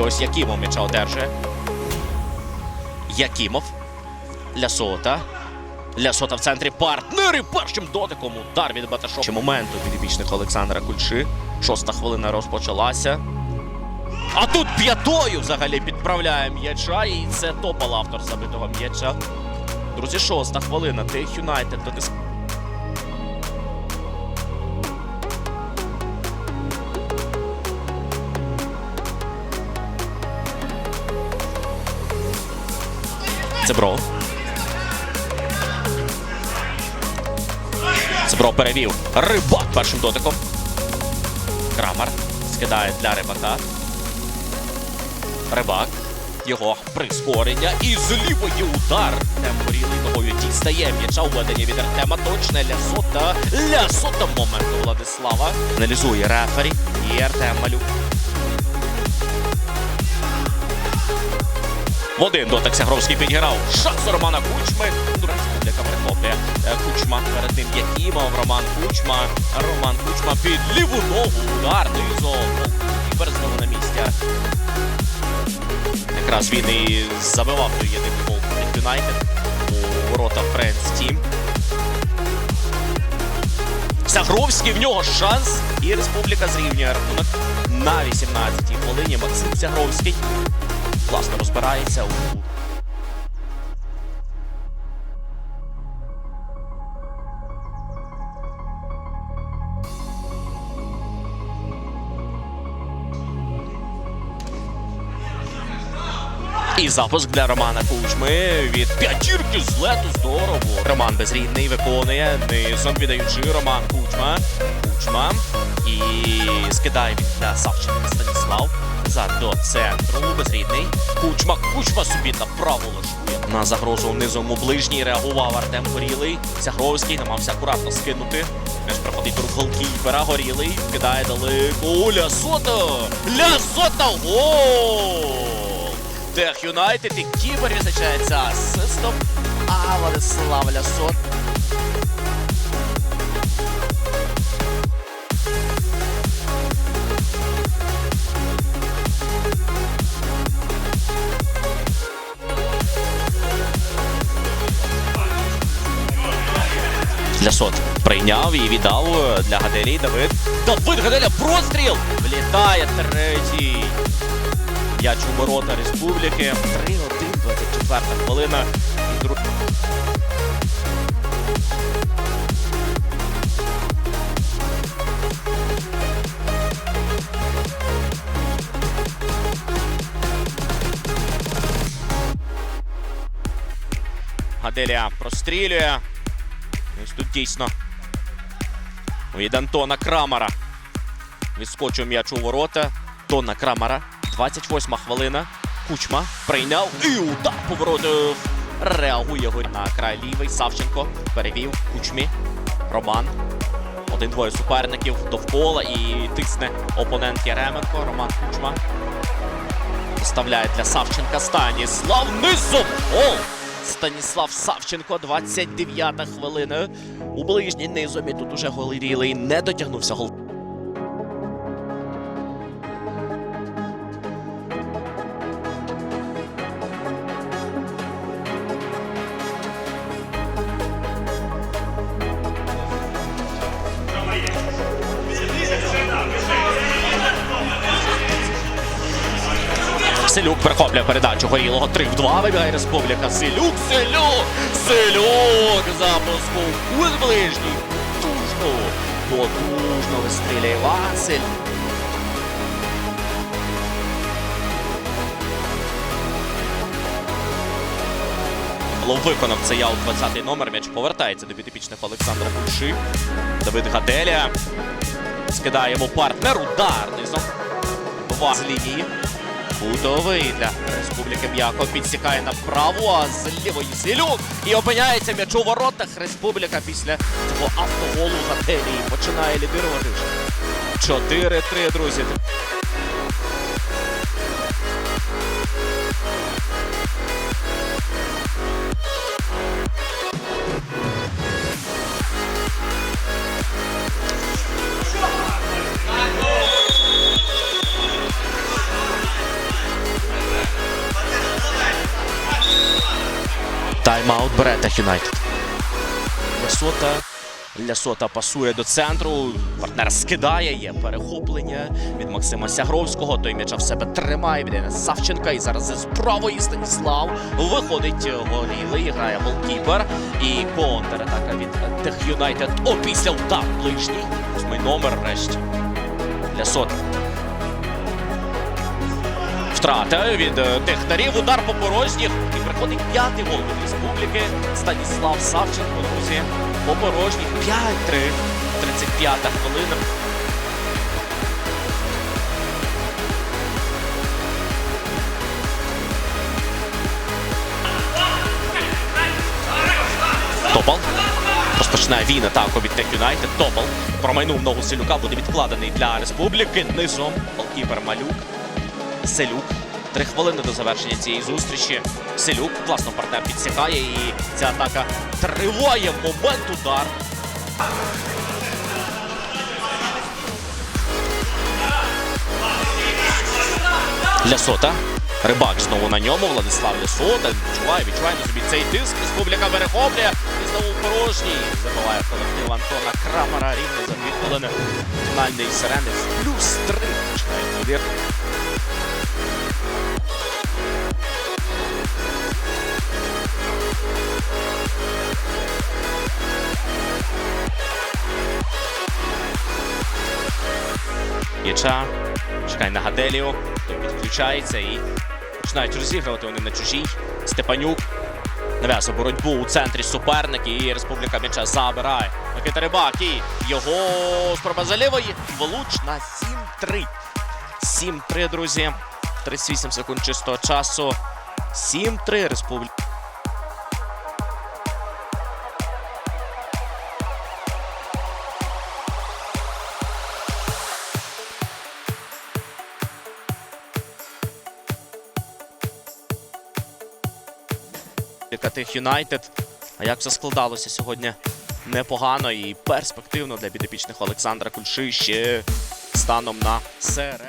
Ось Якімов м'яча одержує. Якімов. Лясота. Лясота в центрі партнери. Першим дотиком удар від Баташова. Чи моменту підопічних Олександра Кульши. Шоста хвилина розпочалася. А тут п'ятою взагалі підправляє м'яча. І це топал автор забитого м'яча. Друзі, шоста хвилина. Тех Юнайтед дотиск. Цебро. Цебро перевів. Рибак першим дотиком. Крамар скидає для рибака. Рибак. Його прискорення. І з лівої удар. Темпорілий ногою дістає м'яча у веденні від Артема. Точне Лясота. Лясота моменту Владислава. Аналізує рефері. І Артем Малюк. В один дотик Сягровський підіграв. Шанс у Романа Кучми. Республіка прихоплює Е, Кучма. Перед ним Якімов, Роман Кучма. Роман Кучма під ліву ногу. Удар низом. Кіпер знову на місці. Якраз він і забивав той єдиний гол від Юнайтед у ворота Френдс Тім. Сягровський в нього шанс. І Республіка зрівнює рахунок на 18-й хвилині. Максим Сягровський класно розбирається у І запуск для Романа Кучми від п'ятірки з лету здорово. Роман Безрідний виконує низом віддаючи Роман Кучма. Кучма. І скидає він для Савченка Станіслав. Назад до центру. Безрідний. Кучма. Кучма собі направо лаштує. На загрозу низом у ближній реагував Артем Горілий. Сягровський намагався акуратно скинути. Теж проходить рук голкіпера. Горілий. Кидає далеко. Лясота! Лясота! Гол! Тех Юнайтед і Кібер відзначається асистом. А Владислав Лясот. Лясот прийняв і віддав для Гаделі. Давид. Давид Гаделя простріл! Влітає третій. М'яч у ворота Республіки. 3-1, 24 хвилина. Гаделія прострілює. Ось тут дійсно. Від Антона Крамара. Відскочив м'яч у ворота. Тона Крамара. 28 хвилина. Кучма прийняв і удар поворотив. Реагує горі на край лівий. Савченко перевів Кучмі. Роман. Один-двоє суперників довкола і тисне опонент Яременко. Роман Кучма. Вставляє для Савченка Станіслав низом. Гол! Станіслав Савченко, 29 хвилина. У ближній низомі тут уже голирілий, Не дотягнувся гол. Селюк перехоплює передачу горілого 3 в 2. Вибігає Республіка. Селюк, Селюк! Селюк! Запуску у ближній. Потужно. Потужно вистріляє Василь. Лов виконав цей аут 20-й номер. М'яч повертається до підопічних Олександра Бульши. Давид Гаделя. Скидає йому партнер. Удар низом. Два з лінії. Кутовий для Республіки М'яко підсікає направо, а з лівої Зілюк. І опиняється м'яч у воротах. Республіка після цього автоголу Гаделії починає лідирувати вже. 4-3, друзі. Берете Юнайтед. Лясота. Лясота пасує до центру. Партнер скидає, є перехоплення від Максима Сягровського. Той м'яча в себе тримає від Савченка. І зараз з правої Станіслав виходить голілий, грає голкіпер. І контратака від Тех Юнайтед. Опісля удар ближній. Восьмий номер врешті. Лясота. Втрата від технарів, удар по порожніх. І приходить п'ятий гол від республіки. Станіслав Савченко, друзі. По 5-3. 35-та хвилина. Топал. Розпочинає він атаку від Тек Юнайтед. Топал. Промайнув ногу Селюка, буде відкладений для республіки. Низом. Голкіпер Малюк. Селюк. Три хвилини до завершення цієї зустрічі. Селюк класно партнер підсікає і ця атака триває. Момент удар. Лясота. Рибак знову на ньому. Владислав Лясота. Відчуває, відчуває на собі цей тиск. Республіка перехоплює. І знову порожній. Забиває колектив Антона Крамера. Рівно за дві хвилини. Фінальний сирени. Плюс три. Починають М'яча. Чекай на Гаделіо. Той підключається і починають розігрувати вони на чужій. Степанюк нав'язує боротьбу у центрі суперник і Республіка м'яча забирає. Микита Рибак і його спроба за лівої. Влучна 7-3. 7-3, друзі. 38 секунд чистого часу. 7-3 Республіка. Тих Юнайтед. А як все складалося сьогодні непогано і перспективно для підопічних Олександра Кульши ще станом на серед.